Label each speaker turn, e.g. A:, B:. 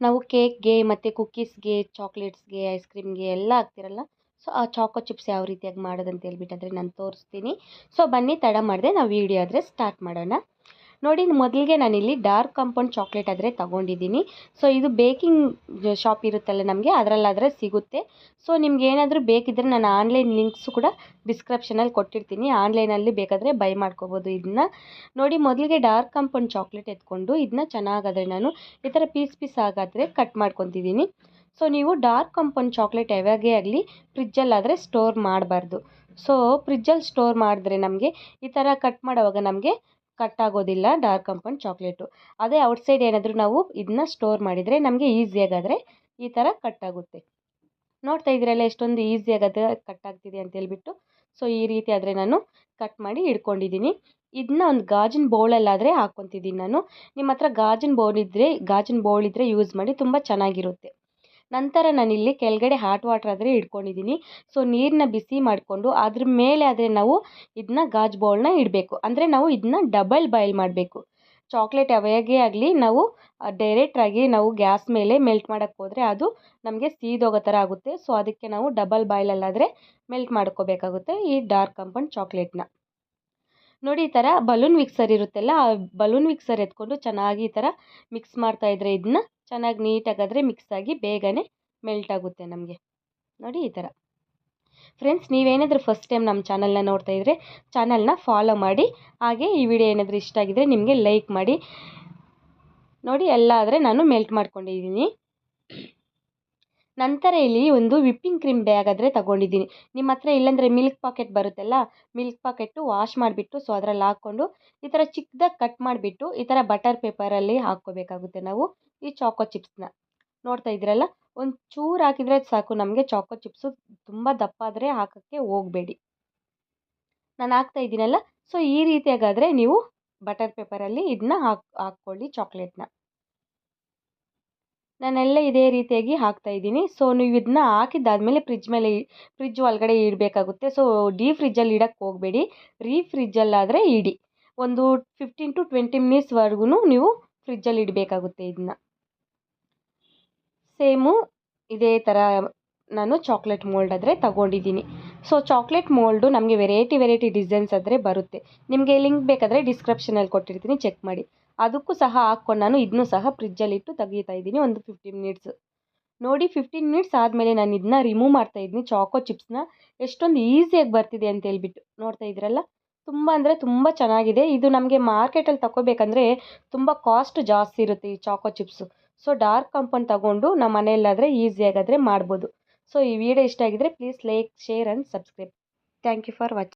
A: ನಾವು ಕೇಕ್ಗೆ ಮತ್ತು ಕುಕ್ಕೀಸ್ಗೆ ಚಾಕ್ಲೇಟ್ಸ್ಗೆ, ಐಸ್ ಕ್ರೀಮ್ಗೆ ಎಲ್ಲ ಹಾಕ್ತಿರಲ್ಲ, ಸೊ ಆ ಚಾಕೋ ಚಿಪ್ಸ್ ಯಾವ ರೀತಿಯಾಗಿ ಮಾಡೋದು ಅಂತ ಹೇಳ್ಬಿಟ್ಟಾದ್ರೆ ನಾನು ತೋರಿಸ್ತೀನಿ. ಸೊ ಬನ್ನಿ ತಡ ಮಾಡಿದೆ ನಾವು ವೀಡಿಯೋ ಆದರೆ ಸ್ಟಾರ್ಟ್ ಮಾಡೋಣ. ನೋಡಿ, ಮೊದಲಿಗೆ ನಾನಿಲ್ಲಿ ಡಾರ್ಕ್ ಕಾಂಪೌಂಡ್ ಚಾಕ್ಲೇಟ್ ಆದರೆ ತೊಗೊಂಡಿದ್ದೀನಿ. ಸೊ ಇದು ಬೇಕಿಂಗ್ ಶಾಪ್ ಇರುತ್ತಲ್ಲ ನಮಗೆ, ಅದರಲ್ಲಾದರೆ ಸಿಗುತ್ತೆ. ಸೊ ನಿಮ್ಗೆ ಏನಾದರೂ ಬೇಕಿದ್ದರೆ ನಾನು ಆನ್ಲೈನ್ ಲಿಂಕ್ಸು ಕೂಡ ಡಿಸ್ಕ್ರಿಪ್ಷನಲ್ಲಿ ಕೊಟ್ಟಿರ್ತೀನಿ. ಆನ್ಲೈನಲ್ಲಿ ಬೇಕಾದರೆ ಬೈ ಮಾಡ್ಕೋಬೋದು ಇದನ್ನ. ನೋಡಿ, ಮೊದಲಿಗೆ ಡಾರ್ಕ್ ಕಾಂಪೌಂಡ್ ಚಾಕ್ಲೇಟ್ ಎತ್ಕೊಂಡು ಇದನ್ನ ಚೆನ್ನಾಗಾದರೆ ನಾನು ಈ ಥರ ಪೀಸ್ ಪೀಸ್ ಆಗಾದರೆ ಕಟ್ ಮಾಡ್ಕೊತಿದ್ದೀನಿ. ಸೊ ನೀವು ಡಾರ್ಕ್ ಕಾಂಪೌಂಡ್ ಚಾಕ್ಲೇಟ್ ಯಾವಾಗೇ ಆಗಲಿ ಫ್ರಿಜ್ಜಲ್ಲಾದರೆ ಸ್ಟೋರ್ ಮಾಡಬಾರ್ದು. ಸೊ ಫ್ರಿಜ್ಜಲ್ಲಿ ಸ್ಟೋರ್ ಮಾಡಿದ್ರೆ ನಮಗೆ ಈ ಥರ ಕಟ್ ಮಾಡೋವಾಗ ನಮಗೆ ಕಟ್ ಆಗೋದಿಲ್ಲ ಡಾರ್ಕ್ ಕಂಪೌಂಡ್ ಚಾಕ್ಲೇಟು ಅದೇ ಔಟ್ಸೈಡ್ ಏನಾದರೂ ನಾವು ಇದನ್ನ ಸ್ಟೋರ್ ಮಾಡಿದರೆ ನಮಗೆ ಈಸಿಯಾಗಾದರೆ ಈ ಥರ ಕಟ್ ಆಗುತ್ತೆ ನೋಡ್ತಾ ಇದ್ದೀರಲ್ಲ, ಎಷ್ಟೊಂದು ಈಸಿಯಾಗತ್ತೆ ಕಟ್ ಆಗ್ತಿದೆ ಅಂತ ಹೇಳ್ಬಿಟ್ಟು. ಸೊ ಈ ರೀತಿ ಆದರೆ ನಾನು ಕಟ್ ಮಾಡಿ ಇಟ್ಕೊಂಡಿದ್ದೀನಿ ಇದನ್ನ ಒಂದು ಗಾಜಿನ ಬೌಲಲ್ಲಾದರೆ ಹಾಕ್ಕೊತಿದ್ದೀನಿ ನಾನು. ನಿಮ್ಮ ಹತ್ರ ಗಾಜಿನ ಬೌಲ್ ಇದ್ದರೆ ಗಾಜಿನ ಬೌಲ್ ಇದ್ದರೆ ಯೂಸ್ ಮಾಡಿ ತುಂಬ ಚೆನ್ನಾಗಿರುತ್ತೆ. ನಂತರ ನಾನಿಲ್ಲಿ ಕೆಳಗಡೆ ಹಾಟ್ ವಾಟರ್ ಆದರೆ ಇಟ್ಕೊಂಡಿದ್ದೀನಿ ಸೊ ನೀರನ್ನ ಬಿಸಿ ಮಾಡಿಕೊಂಡು ಅದ್ರ ಮೇಲೆ ಆದರೆ ನಾವು ಇದನ್ನ ಗಾಜು ಬೌಲ್ನ ಇಡಬೇಕು. ಅಂದರೆ ನಾವು ಇದನ್ನ ಡಬಲ್ ಬಾಯ್ಲ್ ಮಾಡಬೇಕು. ಚಾಕ್ಲೇಟ್ ಯಾವಾಗೇ ಆಗಲಿ ನಾವು ಡೈರೆಕ್ಟಾಗಿ ನಾವು ಗ್ಯಾಸ್ ಮೇಲೆ ಮೆಲ್ಟ್ ಮಾಡೋಕ್ಕೆ ಹೋದರೆ ಅದು ನಮಗೆ ಸೀದೋಗೋ ಥರ ಆಗುತ್ತೆ. ಸೊ ಅದಕ್ಕೆ ನಾವು ಡಬಲ್ ಬಾಯ್ಲಲ್ಲಾದರೆ ಮೆಲ್ಟ್ ಮಾಡ್ಕೋಬೇಕಾಗುತ್ತೆ ಈ ಡಾರ್ಕ್ ಕಂಪೌಂಡ್ ಚಾಕ್ಲೇಟ್ನ ನೋಡಿ ಈ ಥರ ಬಲೂನ್ ಮಿಕ್ಸರ್ ಇರುತ್ತಲ್ಲ, ಆ ಬಲೂನ್ ಮಿಕ್ಸರ್ ಎತ್ಕೊಂಡು ಚೆನ್ನಾಗಿ ಈ ಥರ ಮಿಕ್ಸ್ ಮಾಡ್ತಾ ಇದ್ರೆ ಇದನ್ನ ಚೆನ್ನಾಗಿ ನೀಟಾಗಾದರೆ ಮಿಕ್ಸ್ ಆಗಿ ಬೇಗನೆ ಮೆಲ್ಟ್ ಆಗುತ್ತೆ ನಮಗೆ. ನೋಡಿ ಈ ಥರ ಫ್ರೆಂಡ್ಸ್ ನೀವೇನಾದರೂ ಫಸ್ಟ್ ಟೈಮ್ ನಮ್ಮ ಚಾನಲ್ನ ನೋಡ್ತಾ ಇದ್ದರೆ ಚಾನಲ್ನ ಫಾಲೋ ಮಾಡಿ, ಹಾಗೆ ಈ ವಿಡಿಯೋ ಏನಾದರೂ ಇಷ್ಟ ಆಗಿದ್ರೆ ನಿಮಗೆ ಲೈಕ್ ಮಾಡಿ. ನೋಡಿ, ಎಲ್ಲ ಆದರೆ ನಾನು ಮೆಲ್ಟ್ ಮಾಡ್ಕೊಂಡಿದ್ದೀನಿ. ನಂತರ ಇಲ್ಲಿ ಒಂದು ವಿಪ್ಪಿಂಗ್ ಕ್ರೀಮ್ ಬ್ಯಾಗ್ ಆದರೆ ತಗೊಂಡಿದ್ದೀನಿ. ನಿಮ್ಮ ಹತ್ರ ಇಲ್ಲಾಂದರೆ ಮಿಲ್ಕ್ ಪಾಕೆಟ್ ಬರುತ್ತಲ್ಲ ಮಿಲ್ಕ್ ಪಾಕೆಟ್ಟು ವಾಶ್ ಮಾಡಿಬಿಟ್ಟು ಸೊ ಅದರಲ್ಲಿ ಹಾಕ್ಕೊಂಡು, ಈ ಥರ ಚಿಕ್ಕದಾಗಿ ಕಟ್ ಮಾಡಿಬಿಟ್ಟು, ಈ ಥರ ಬಟರ್ ಪೇಪರಲ್ಲಿ ಹಾಕ್ಕೋಬೇಕಾಗುತ್ತೆ ನಾವು, ಈ ಚಾಕೋ ಚಿಪ್ಸ್ನ ನೋಡ್ತಾ ಇದ್ದೀರಲ್ಲ? ಒಂದು ಚೂರು ಹಾಕಿದರೆ ಸಾಕು, ನಮಗೆ ಚಾಕೋ ಚಿಪ್ಸು ತುಂಬ ದಪ್ಪ ಆದರೆ ಹಾಕೋಕ್ಕೆ ಹೋಗಬೇಡಿ. ನಾನು ಹಾಕ್ತಾ ಇದ್ದೀನಲ್ಲ ಸೊ ಈ ರೀತಿಯಾಗಾದರೆ ನೀವು ಬಟರ್ ಪೇಪರಲ್ಲಿ ಇದನ್ನ ಹಾಕ್, ಹಾಕ್ಕೊಳ್ಳಿ ಚಾಕ್ಲೇಟ್ನ ನಾನೆಲ್ಲ ಇದೇ ರೀತಿಯಾಗಿ ಹಾಕ್ತಾ ಇದ್ದೀನಿ. ಸೊ ನೀವು ಇದನ್ನ ಹಾಕಿದ್ದಾದಮೇಲೆ ಫ್ರಿಜ್ ಮೇಲೆ ಫ್ರಿಜ್ ಒಳಗಡೆ ಇಡಬೇಕಾಗುತ್ತೆ. ಸೊ ಡೀ ಫ್ರಿಜ್ಜಲ್ಲಿ ಇಡೋಕ್ಕೆ ಹೋಗಬೇಡಿ. ರೀ ಫ್ರಿಜ್ಜಲ್ಲಾದರೆ ಇಡಿ. ಒಂದು ಫಿಫ್ಟೀನ್ ಟು ಟ್ವೆಂಟಿ ಮಿನಿಟ್ಸ್ವರೆಗೂ ನೀವು ಫ್ರಿಜ್ಜಲ್ಲಿ ಇಡಬೇಕಾಗುತ್ತೆ ಇದನ್ನ ಸೇಮು ಇದೇ ಥರ ನಾನು ಚಾಕ್ಲೇಟ್ ಮೋಲ್ಡ್ ಆದರೆ ತಗೊಂಡಿದ್ದೀನಿ. ಸೊ ಚಾಕ್ಲೇಟ್ ಮೋಲ್ಡು ನಮಗೆ ವೆರೈಟಿ ವೆರೈಟಿ ಡಿಸೈನ್ಸ್ ಆದರೆ ಬರುತ್ತೆ. ನಿಮಗೆ ಲಿಂಕ್ ಬೇಕಾದರೆ ಡಿಸ್ಕ್ರಿಪ್ಷನಲ್ಲಿ ಕೊಟ್ಟಿರ್ತೀನಿ ಚೆಕ್ ಮಾಡಿ. ಅದಕ್ಕೂ ಸಹ ಹಾಕ್ಕೊಂಡು ನಾನು ಇದನ್ನೂ ಸಹ ಫ್ರಿಜ್ಜಲ್ಲಿಟ್ಟು ತೆಗಿತಾ ಇದ್ದೀನಿ, ಒಂದು ಫಿಫ್ಟೀನ್ ಮಿನಿಟ್ಸ್ ನೋಡಿ ಫಿಫ್ಟೀನ್ ಮಿನಿಟ್ಸ್ ಆದಮೇಲೆ ನಾನು ಇದನ್ನ ರಿಮೂವ್ ಮಾಡ್ತಾ ಇದ್ದೀನಿ ಚಾಕೋ ಚಿಪ್ಸ್ನ ಎಷ್ಟೊಂದು ಈಸಿಯಾಗಿ ಬರ್ತಿದೆ ಅಂತ ಹೇಳ್ಬಿಟ್ಟು. ನೋಡ್ತಾ ಇದ್ರಲ್ಲ ತುಂಬ ಅಂದರೆ ತುಂಬ ಚೆನ್ನಾಗಿದೆ. ಇದು ನಮಗೆ ಮಾರ್ಕೆಟಲ್ಲಿ ತಗೋಬೇಕಂದ್ರೆ ತುಂಬ ಕಾಸ್ಟ್ ಜಾಸ್ತಿ ಇರುತ್ತೆ ಈ choco chips so dark compound ತಗೊಂಡು ನಮ್ಮ ಮನೆಯಲ್ಲಾದರೆ ಈಸಿಯಾಗಾದರೆ ಮಾಡ್ಬೋದು. ಸೊ ಈ ವಿಡಿಯೋ ಇಷ್ಟ ಆಗಿದ್ರೆ please like share and subscribe thank you for watching